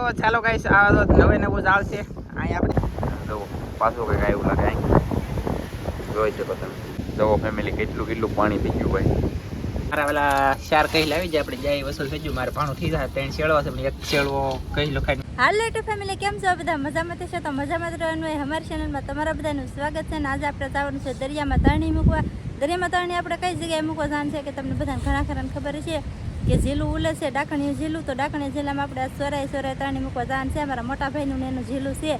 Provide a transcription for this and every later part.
તો ચાલો કઈ આ તો નવે નવું જ આવશે અહીં આપણે પાછું કંઈક આવ્યું લાગે અહીં. જોઈ શકો તમે. જવો ફેમિલી કેટલું કેટલું પાણી થઈ ગયું ભાઈ. મારા પેલા ચાર કહી લાવી જાય આપણે જાય વસૂલ થઈ ગયું મારે પાણું થઈ જાય ત્રણ શેળવા છે એક શેળવો કહી લખાય. હાલ લેટો ફેમિલી કેમ છો? બધા મજામાં થશે તો મજામાં જ રહેવાનું હોય અમારી ચેનલમાં તમારા બધાનું સ્વાગત છે અને આજે આપણે જવાનું છે દરિયામાં તરણી મૂકવા. દરિયામાં તરણી આપણે કઈ જગ્યાએ મૂકવા જવાનું છે કે તમને બધાને ઘણા ખરાને ખબર છે? કે ઝીલું ઉલે છે ડાકણીયું ઝીલું તો ડાકણી ઝીલામાં આપણે સોરાય સોરાય તરણી મૂકવા જવાનું છે. અમારા મોટા ભાઈનું ને એનું ઝીલું છે.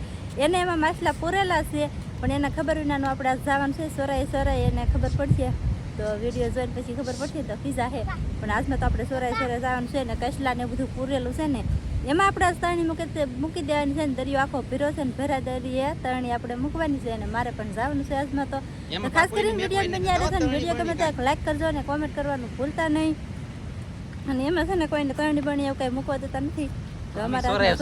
એને એમાં માછલા પૂરેલા છે પણ એને ખબર વિનાનું આપણે આ જવાનું છે. સોરાય સોરાય એને ખબર પડશે. તો વીડિયો જોઈને પછી ખબર પડશે તો પીઝા છે પણ આજમાં તો આપણે સોરાય સોરાય જવાનું છે ને કસલા ને બધું પૂરેલું છે ને. એમાં આપણે તરણી મૂકી મૂકી દેવાની છે ને. દરિયો આખો ભીરો છે ને ભરા દરિયે તરણી આપણે મૂકવાની છે અને મારે પણ જવાનું છે આજમાં તો. તો ખાસ કરીને વીડિયો બન્યા રહેશે ને. વીડિયો ગમે ત્યાં લાઈક કરજો અને કોમેન્ટ કરવાનું ભૂલતા નહીં. અને એમાં છે ને કોઈને તરણી પણ એવું કઈ મૂકવા દેતા નથી. અમારે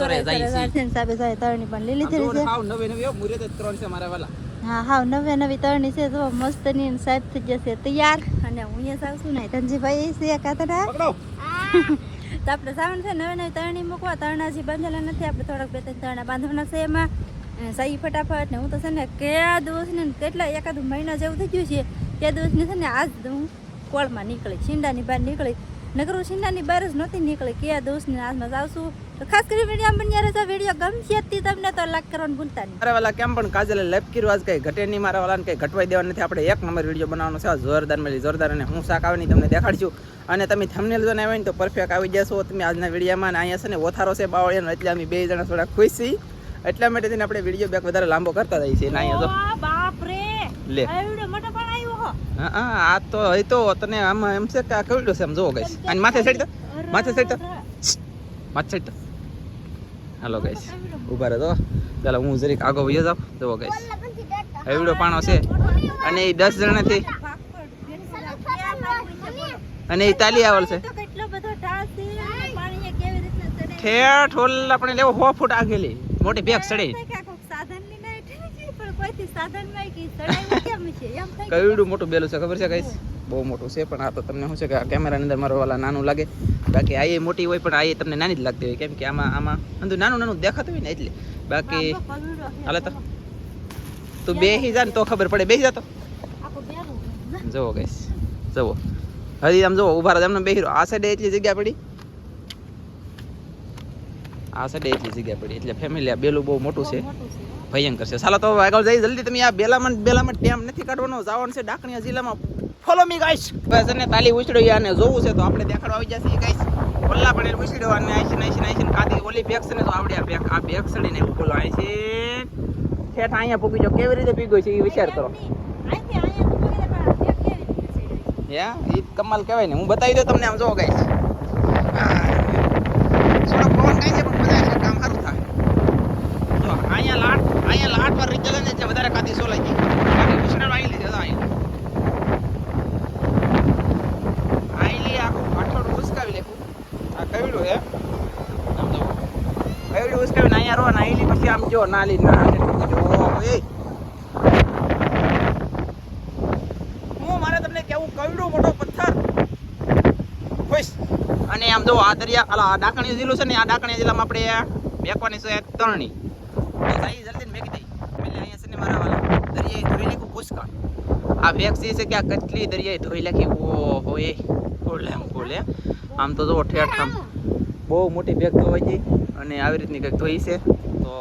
સાબે તરણી પણ લીલી થઈ છે. હાવ નવી મુરે તો ત્રણ છે મારા વાલા. હા હા નવે નવી તરણી છે જો મસ્તની અને સાહેબ થઈ જશે તૈયાર. અને હું અહીંયા જાઉં છું ને ધનજીભાઈ છે કાતરા તો આપણે સાવન છે નવી નવી તરણી મૂકવા તરણાજી બાંધેલા નથી આપણે થોડાક બે ત્રણ તરણા બાંધવાના છે એમાં. સહી ફટાફટ ને હું તો છે ને કયા દિવસ ને કેટલા એકાદ મહિના જેવું થઈ ગયું છે તે દિવસની છે ને આજ હું કોળમાં નીકળી છીંડાની બહાર નીકળી. નગરું છીંડાની બહાર જ નહોતી નીકળી કયા દોસ્ત આજમાં જાઉં છું તો ખાસ કરી વીડિયો બન્યા રહેશે વીડિયો ગમશે હતી તમને તો લાઈક કરવાનું ભૂલતા નહીં. મારા વાલા કેમ પણ કાજલે લેપ કર્યું આજ કઈ ઘટે નહીં મારા વાલાને કઈ ઘટવાઈ દેવા નથી. આપણે એક નંબર વીડિયો બનાવવાનો છે. આ જોરદાર મળી જોરદાર અને હું શાક આવે તમને દેખાડશું. અને તમે થંબનેલ જોઈને આવ્યા ને તો પરફેક્ટ આવી જશો. તમે આજના વિડીયોમાં અને અહીંયા છે ને ઓથારો છે બાવળિયાનો એટલે અમે બે જણા થોડા ખુશ છીએ. એટલા માટે થઈને આપણે વીડિયો બેક વધારે લાંબો કરતા જઈએ છીએ. અહીંયા બાપ રે લે. હો આ તો એ તો તને આમાં એમ છે કે આ કેવડું છે એમ જોવો ગઈશ અને માથે ચડી તો માથે ચડી તો માથે ચડી તો હાલો ગઈશ ઊભા રહો તો. ચાલો હું જરીક આગળ વયો જાઉં. જોવો ગઈશ એવડો પાણો છે. અને એ દસ જણાથી. અને એ તાલી આવલ છે. ઠેઠ હોલ આપણે લેવો હો ફૂટ આગેલી મોટી બેગ ચડી સાધનની ના હેઠળ છે, કેમ છે? એમ કયું મોટું બેલું છે ખબર છે કઈશ બહુ મોટું છે પણ આ તો તમને શું છે કે આ કેમેરાની અંદર મારો વાલા નાનું લાગે. બાકી આ એ મોટી હોય પણ આ એ તમને નાની જ લાગતી હોય. કેમ કે આમાં આમાં અંદર નાનું નાનું દેખાતું હોય ને એટલે. બાકી. હાલે તો. તું બેસી જા ને તો ખબર પડે. બેસી જાતો. જુઓ ગઈશ જુઓ. હજી આમ જુઓ ઊભા રહ્યા બેસી રહો. આ સાઈડે એટલી જગ્યા પડી. આ સાઈડે એટલી જગ્યા પડી. એટલે ફેમિલી આ બેલું બહુ મોટું છે. ભયંકર છે. ચાલો તો આગળ જઈ જલ્દી તમે આ બેલામાં બેલામાં ટેમ નથી કાઢવાનો જવાનું છે ડાકણીયા જિલ્લામાં. ફોલો મી ગાઈસ બસ અને તાલી ઉછળી અને જોવું છે તો આપણે દેખાડવા આવી જશે ગાઈસ ઓલા પણ ઉછળ્યો અને આઈસી નાઈસી નાઈસી કાદી ઓલી બેગ છે ને તો આવડે આ બેગ આ બેગ સડીને બોલો આઈસી ઠેઠ અહીંયા પૂગી જો કેવી રીતે પીગો છે એ વિચાર કરો? યા એ કમાલ કહેવાય ને. હું બતાવી દઉં તમને આમ જો ગાઈસ થોડો પવન કાંઈ છે પણ બધા છે કામ સારું થાય જો અહીંયા અહીંયા લાટ પર રીચલે ને એટલે વધારે કાદી સોલાઈ ગઈ. બાકી ઉછળેલો આવી લીધી હતા આવી લેખું હે જો ને જો, ના ના જો મારે તમને કેવું કવડું મોટો પથ્થર. ખુશ? અને આમ જો, આ દરિયા, અલા, આ ડાકણીયા જિલ્લો છે ને, આ ડાકણી જિલ્લામાં આપણે બેકવાની છે તરણી બસ આઈ જલ્દી મેકી દઈ એટલે અહીંયા છે ને મારા વાલા દરિયાએ ધોઈ નાખ્યું પુષ્કળ આ જે છે કે આ કેટલી દરિયાએ ધોઈ નાખી? ઓહો એ ખોલે એમ ખોલે. આમ તો જો ઠેઠ આમ બહુ મોટી બેગ ધોવાઈ ગઈ અને આવી રીતની કંઈક ધોઈ છે. તો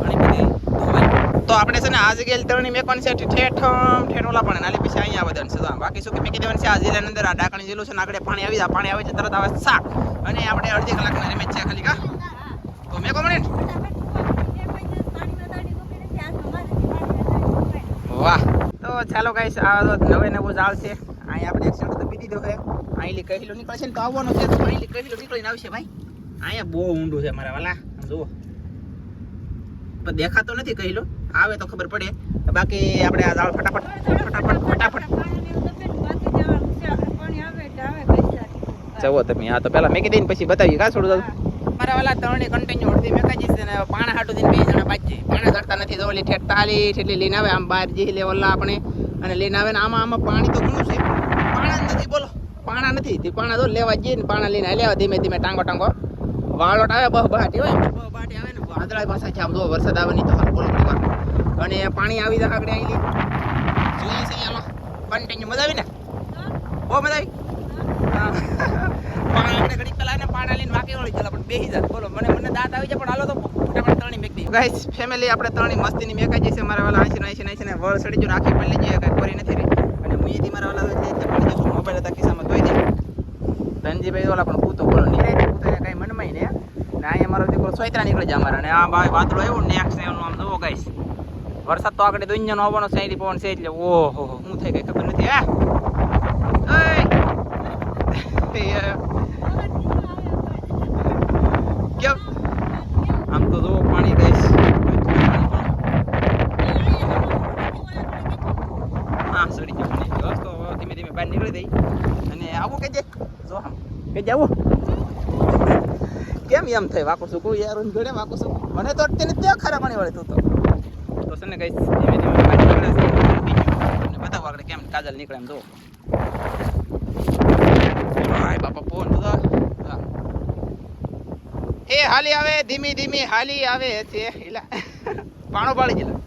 ઘણી બધી ધોવાઈ. તો આપણે છે ને આ જગ્યાએ તરણી મેકવાની છે ઠેઠ ઠેઠોલા પણ. નાલી પછી અહીંયા વધવાનું છે. તો બાકી શું કે મેકી દેવાની છે આ જિલ્લાની અંદર આ ડાકણી જિલ્લો છે ને આગળ પાણી આવી જાય પાણી આવે છે તરત આવે શાક. અને આપણે અડધી કલાકના રમે છે ખાલી કા તો મેકો મને? વાહ. ચાલો આ તો નવે નવું જ આવશે અહીં આપણે એક સાઈડ તો બીજી દો છે. અહીં કહેલું નીકળશે ને તો આવવાનું છે. તો અહીં કહેલું નીકળીને આવશે ભાઈ. અહીંયા બહુ ઊંડું છે મારા વાલા. જુઓ. પણ દેખાતો નથી કહેલું. આવે તો ખબર પડે. બાકી આપણે આ ઝાડ ફટાફટ ફટાફટ ફટાફટ. જવો તમે હા તો પેલા મેકી દઈને પછી બતાવી કા છોડું મારા વાલા ત્રણે કન્ટિન્યુ અડધી મેં છે ને પાણા હાટું દઈને બે જણા બાજી. પાણા કરતા નથી તો ઓલી ઠેઠ તાલી ઠેટલી લઈને આવે આમ બહાર જી લે આપણે. અને લઈને આવે ને આમાં આમાં પાણી તો ઘણું છે. પાણા નથી બોલો. પાણા નથી. તે પાણા તો લેવા જઈએ ને પાણા લઈને લેવા ધીમે ધીમે ટાંગો ટાંગો. વાળોટ આવે બહુ બહાટી હોય બહુ બહાટી આવે ને. વાદળા પાછા છે. આમ જો વરસાદ આવે નહીં તો હાલ બોલો અને પાણી આવી જાય આગળ આવી જોઈએ છે કન્ટિન્યુ મજા આવી ને? બહુ મજા આવી? હા. પાણી આપણે ઘડીક પેલા ને પાણી લઈને વાકી વળી ચાલો પણ બેસી જાય બોલો, મને મને દાંત આવી જાય, પણ હાલો તો ફટાફટ ત્રણેય મેક દઈએ. ગાઈસ આપણે ત્રણેય મસ્તીની મેકાઈ જશે મારા વાલા આંસી આંસી આંસી ને વળ સડી જો રાખી પડી જઈએ, કઈ કોરી નથી રહી. અને મુઈથી મારા વાલા એટલે એટલે પડી જશું મોબાઈલ હતા, ખિસ્સામાં ધોઈ દે ધનજીભાઈ વાલા પણ પૂતો, બોલો, નીકળે પૂતો કાંઈ મનમાં ને. અહીંયા મારો દીકરો સોયત્રા નીકળી જાય અમારા. અને આ ભાઈ વાદળો આવ્યો નેક્સ્ટ લેવલનું આમ જોવો ગાઈસ વરસાદ તો આગળ દુનિયાનો આવવાનો સાઈડ પવન છે એટલે, ઓહો શું થઈ ગઈ ખબર નથી. હા કેમ આમ તો જો પાણી ગઈશ હા સડી ગયું પાણી. બસ તો હવે ધીમે ધીમે બહાર નીકળી દઈ અને આવું કે? જો આમ. કે કેમ એમ થાય? વાકો સુકું યાર ગળે વાકો સુકું. મને તો અત્યારે ત્યાં ખરા પાણી વાળી તું તો. તો છે ને કઈ ધીમે ધીમે બહાર નીકળે છે. બતાવો આગળ કેમ કાજલ નીકળે એમ જો. હાય બાપા ફોન તો એ હાલી આવે ધીમી ધીમી હાલી આવે છે. એલા પાણો પાડી ગયેલા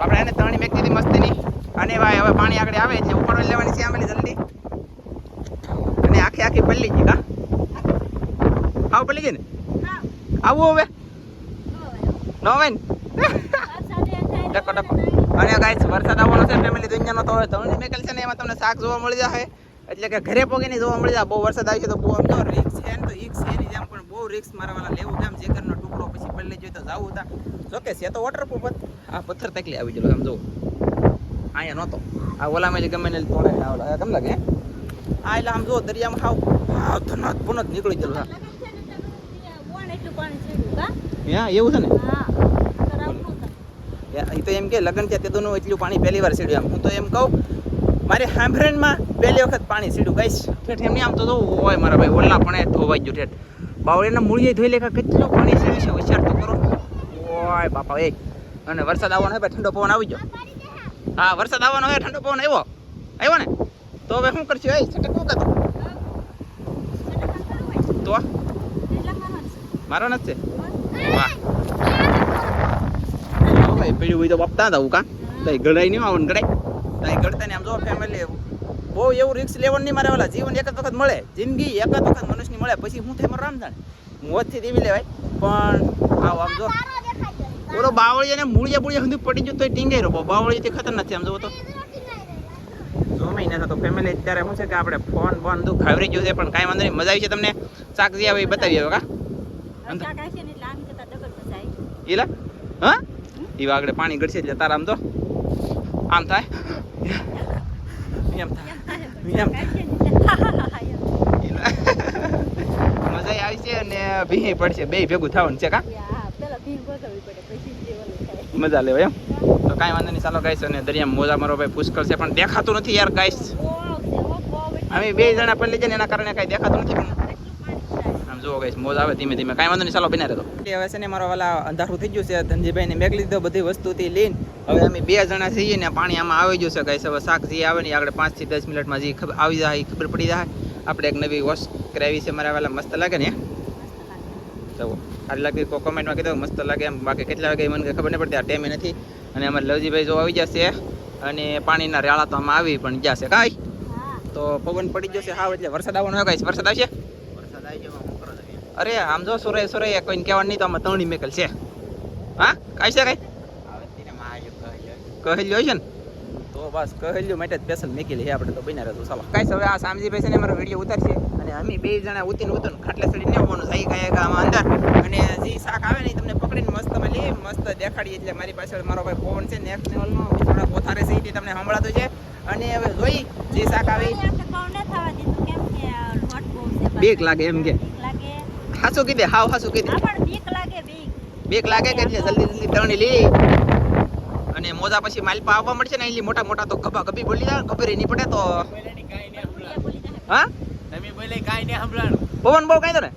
આપણે એને ત્રણી મેક મસ્તી મસ્તીની. અને ભાઈ હવે પાણી આગળ આવે એટલે ઉપર લેવાની છે આમલી જલ્દી. અને આખી આખી પલ્લી ગઈ કા આવ પલ્લી ગઈ ને? આવું હવે? નો આવે ને? ડકો ડકો. અને ગાઈસ, વરસાદ આવવાનો છે ફેમિલી દુનિયાનો તો હવે ધરણી મેકલ છે ને, એમાં તમને શાક જોવા મળી જશે. એટલે કે ઘરે પોગીને જોવા મળી જાય બહુ વરસાદ આવી છે તો બહુ આમ તો રિક્સ છે ને, તો રિક્સ છે એની જેમ, પણ બહુ રિક્સ મારા વાલા લેવું કેમ? જેકરનો ટુકડો પછી પલ્લી જોઈએ તો જવું હતા જોકે છે તો વોટરપ્રૂફ આ પથ્થર તકલી આવી ગયેલો આમ જોવું અહીંયા નહોતો. આ ઓલામાં ગમે ને તોડે. ને કેમ લાગે આ એટલે આમ જો દરિયામાં હાવ હાવ ધનાત પુનત નીકળી ગયેલું હા? એવું છે ને? એ તો એમ કે લગ્ન છે તેનું એટલું પાણી પહેલી વાર સીડ્યું એમ. હું તો એમ કહું, મારે હાંભરેણમાં પહેલી વખત પાણી સીડ્યું. ગઈશ ઠેઠ એમની આમ તો હોય મારા ભાઈ, ઓલા પણ ધોવાઈ ગયું ઠેઠ. બાવળીના મૂળીએ ધોઈ લેખા કેટલું પાણી સીડ્યું છે, હોશિયાર તો કરો. ઓય બાપા, એ. અને વરસાદ આવવાનો હોય ઠંડો પવન આવી ગયો. હા, વરસાદ આવવાનો હોય ઠંડો પવન આવ્યો. આવ્યો ને? તો હવે શું કરશું? એ છટકવું કાતો તો મારો નથી વાહ. પીડ્યું હોય તો બાપતા હતા કા? તઈ ગળાઈ નહીં આવે ગળાઈ તઈ ગળતા ને આમ જો ફેમિલી બહુ એવું રિક્સ લેવાનું નહીં મારે ઓલા. જીવન એક જ વખત મળે. જિંદગી એક જ વખત મનુષ્યની મળે. પછી હું થાય? મારું રામ જાણે. મોતથી દેવી લેવાય. પણ આવ આમ જો. ઓલો બાવળી અને મૂળિયા બુળિયા સુધી પડી ગયું તો ટીંગાઈ રહ્યો. બાવળી તે ખતરનાક છે. આમ જોવો તો. જો તો થતો ફેમિલી અત્યારે શું છે કે આપણે ફોન બોન બધું ખાવરી ગયું છે પણ કાંઈ વાંધો નહીં. મજા આવી છે તમને? શાક જે આવે એ બતાવી આવે કા? એલા હા? એ આગળ પાણી ગળશે એટલે તારા આમ તો. આમ થાય? એમ થાય. એમ. મજા આવી છે અને ભીહી પડશે. બે ભેગું થવાનું છે કા? મજા લેવા એમ. તો કાંઈ વાંધો નહીં ચાલો ગાઈશ અને દરિયામાં મોજા મારો ભાઈ પુષ્કળ છે પણ દેખાતું નથી યાર ગાઈશ અમે બે જણા પડી જાય ને એના કારણે કાંઈ દેખાતું નથી પણ. આમ જુઓ ગાઈસ મોજ આવે ધીમે ધીમે. કાંઈ વાંધો નહીં ચાલો બિના રહેતો. હવે છે ને મારો વાલા અંધારું થઈ ગયું છે ધનજીભાઈને મેક બધી વસ્તુથી લઈને. હવે અમે બે જણા છીએ ને પાણી આમાં આવી ગયું છે ગાઈસ હવે શાક જે આવે ને આગળ પાંચથી દસ મિનિટમાં જે ખબર આવી જાય ખબર પડી જાય. આપણે એક નવી વોશ કરાવી છે મારા વાલા મસ્ત લાગે ને તો સારી લાગતી કોઈ કોમેન્ટમાં કીધું મસ્ત લાગે એમ. બાકી કેટલા વાગે મને ખબર નહીં પડતી આ ટાઈમે નથી. અને અમારે લવજીભાઈ જો આવી જશે અને પાણીના રેળા તો આમાં આવી પણ જશે. કાંઈ? તો પવન પડી જશે હાવ એટલે વરસાદ આવવાનો હોય ગાઈસ વરસાદ આવશે? અરે આમ જો સુરે સુરે કોઈને કહેવાનું નહીં તો આમાં તણી મેકલ છે. હા? કાંઈ છે કાંઈ? કહેલ્યો છે ને તો બસ કહેલ્યો માટે સ્પેશલ મેકી લઈએ આપણે તો બન્યા રહેતું ચાલો. કાંઈ હવે આ સામજીભાઈ છે ને અમારો વીડિયો ઉતારશે. અને અમે બે જણા ઉતીને ઉતર ખાટલે ચડીને હોવાનું થઈ ગયા આમાં અંદર. અને જે શાક આવે ને તમને પકડીને મસ્ત અમે લઈ મસ્ત દેખાડીએ. એટલે મારી પાછળ મારો ભાઈ પવન છે નેક્સ્ટ લેવલનો થોડા પોથારે છે ઈ તમને સંભળાતું છે. અને હવે જોઈ જે શાક આવે બીક લાગે એમ કે. હાસું કીધે હાવ હાસું કીધે. બીક લાગે કે એટલે જલ્દી જલ્દી તરણી લઈ અને મોજા પછી માલપા આવવા મળશે ને એટલી મોટા મોટા તો ગભા ગભી બોલી જાય ખબર નહીં પડે તો. હા? સંભળાણું. પવન બહુ કહી દો ને.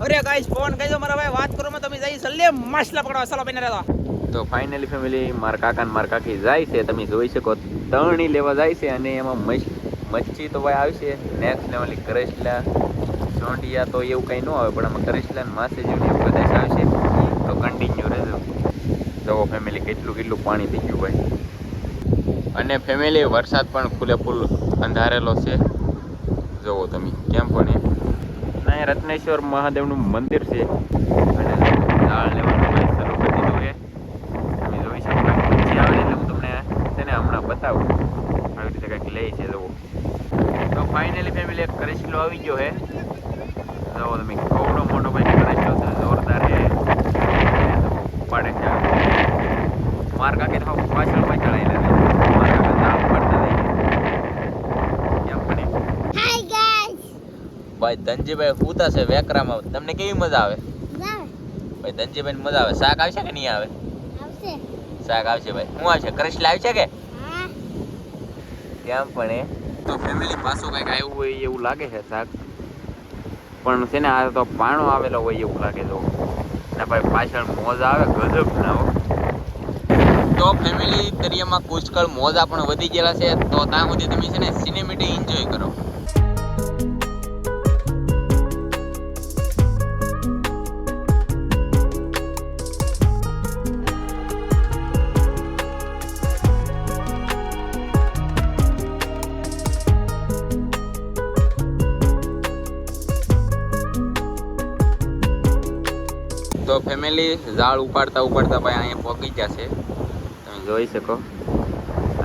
અરે ગાઈસ પવન કહી દો મારા ભાઈ વાત કરો તમે જઈ સલ્લે માછલા પકડવા. ચાલો બેને રહેતો તો ફાઇનલી ફેમિલી મારા કાકા ને મારા કાકી જાય છે તમે જોઈ શકો તણી લેવા જાય છે અને એમાં મચ્છ- મચ્છી તો ભાઈ આવશે. નેક્સ્ટ લેવલની કરેસલા સોંડિયા તો એવું કંઈ ન આવે પણ આમાં કરેશલા ને માસે જેવું એવું કદાચ આવશે. તો કન્ટિન્યુ રહેજો. તો ફેમિલી કેટલું કેટલું પાણી થઈ ગયું ભાઈ. અને ફેમિલી વરસાદ પણ ફૂલે ફૂલ અંધારેલો છે. જુઓ તમે. કેમ અહીંયા રત્નેશ્વર મહાદેવનું મંદિર છે. અને દાળ લેવાનું ભાઈ શરૂ કરી દીધું છે તમે જોઈ શકો પછી આવે એટલે હું તમને છે ને હમણાં બતાવું આવી રીતે કંઈક લે છે જુઓ તો ફાઇનલી ફેમિલી એક કરેશલો આવી ગયો છે જુઓ તમે કવડો મોટો ભાઈ કરેશલો છે જોરદાર છે અને જુઓ, ઉપાડે છે માર કાકે તો પાછળ પાછળ આવી લે માર કાકા નામ પડતા જાય કેમ પણ હાય ગાઈસ ભાઈ ધનજીભાઈ પૂતા છે વેકરામાં. તમને કેવી મજા આવે? ભાઈ ધનજીભાઈ મજા આવે? શાક આવશે કે નહીં આવે? શાક આવશે ભાઈ. શું આવશે? કરેશલા આવશે કે? કેમ પણ એ? તો ફેમિલી પાછું કંઈક આવ્યું હોય એવું લાગે છે શાક. પણ છે ને આ તો પાણો આવેલો હોય એવું લાગે તો ને ભાઈ પાછળ મોજ આવે ગજબ ના તો ફેમિલી દરિયામાં પુષ્કળ મોજા પણ વધી ગયેલા છે. તો ત્યાં સુધી તમે છે ને સિનેમેટિક એન્જોય કરો. ફેમિલી ઝાડ ઉપાડતા ઉપાડતા ભાઈ અહીંયા પહોંચી છે. તમે જોઈ શકો.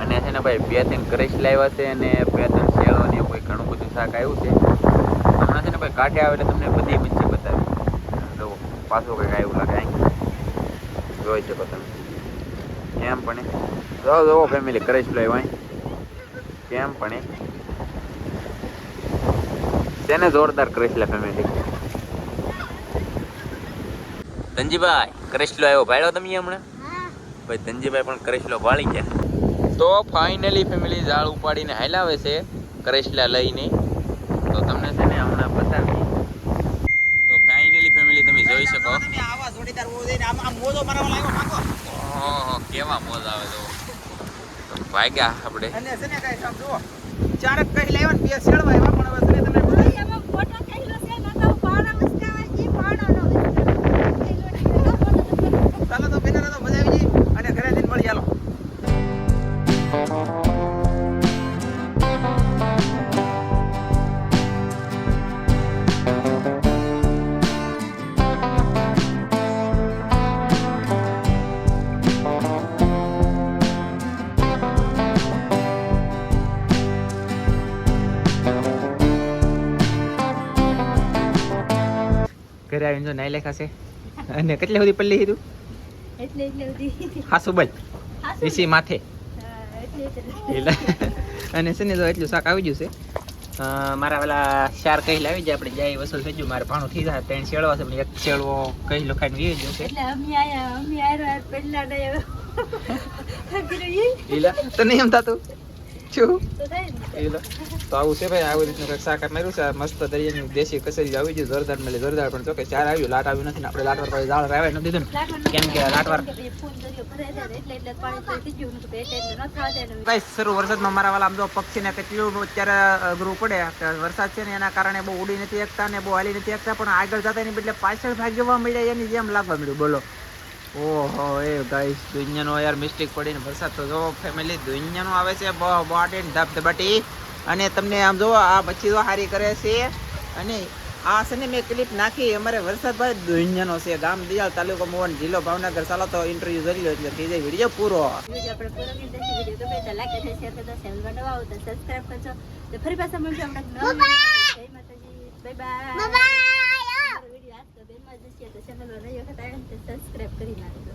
અને છે ને ભાઈ બે ત્રણ ક્રેશ લાવ્યા છે અને બે ત્રણ શેળો ને કોઈ ઘણું બધું શાક આવ્યું છે. હમણાં છે ને ભાઈ કાંઠે આવે એટલે તમને બધી મચ્છી બતાવી. જો, પાછું કંઈક આવ્યું લાગે અહીં જોઈ શકો તમે. કેમ પણ જો જોવો ફેમિલી ક્રેશ લાવ્યો અહીં. કેમ પણ તેને જોરદાર ક્રેશ લે ફેમિલી ધનજીભાઈ કરેશલો આવ્યો. ભાડ્યો તમે હમણાં? ભાઈ ધનજીભાઈ પણ કરેશલો ભાળી ગયા. તો ફાઇનલી ફેમિલી ઝાડ ઉપાડીને હાલાવે છે કરેશલા લઈને. તો તમને છે ને હમણાં બતાવી. તો ફાઇનલી ફેમિલી તમે જોઈ શકો. કેવા મોજ આવે તો. ભાગ્યા આપણે. અને છે ને કાંઈ આમ જુઓ ચારક કહી લાવ્યા બે પણ હવે તમે ઘરે આવીને જો નાઈ લેખાશે. અને કેટલી સુધી પલ્લી લીધું એટલે એટલે સુધી હાસુ બોલ હાસુ. વીસી માથે. અને છે ને તો એટલું શાક આવી ગયું છે. મારા પેલા ચાર કહી લાવી જાય આપણે જાય વસૂલ થઈ ગયું મારે ભાણું થઈ જાય ત્રણ શેળવા છે પણ એક શેળવો કહી લખાઈને વી ગયો છે. એટલે અમે આયા અમે આયા પહેલા નહીં તને એમ થતું? તો ને આવું છે ભાઈ આવી રીતનું કંઈક શાક માર્યું છે. મસ્ત દરિયાની દેશી કસરી આવી ગયું જોરદાર મળે જોરદાર. પણ કે ચાર આવ્યું લાટ આવ્યું નથી ને આપણે લાટવાર પાસે રાવાય નથી દીધું કેમ કે લાટવાર તો શરૂ વરસાદમાં મારા વાલા આમ જો પક્ષીને કેટલું અત્યારે અઘરું પડે. વરસાદ છે ને એના કારણે બહુ ઉડી નથી એકતા ને બહુ હાલી નથી એકતા પણ આગળ જતા એની બદલે પાછળ ભાગ્યવા મળ્યા એની જેમ લાગવા મળ્યું. બોલો. ઓહો એ ગાઈસ દુનિયાનો યાર મિસ્ટેક પડીને વરસાદ તો જો ફેમિલી દુનિયાનો આવે છે બહુ બોટેન ધબધબાટી અને તમને આમ જો આ મચ્છી તો હારી કરે છે. અને આ છે ને મેં ક્લિપ નાખી અમારે વરસાદ ભાઈ દુનિયાનો છે. ગામ દિયાલ તાલુકો મોહન જિલ્લો ભાવનગર. ચાલો તો ઇન્ટરવ્યુ જોઈ લો એટલે થઈ જાય વીડિયો પૂરો કરી તો ફરી પાછા મળશું આપણે બાય બાય તો બેનમાં તો ચેનલ નહીં વખત આવે સબસ્ક્રાઈબ કરી નાખજો.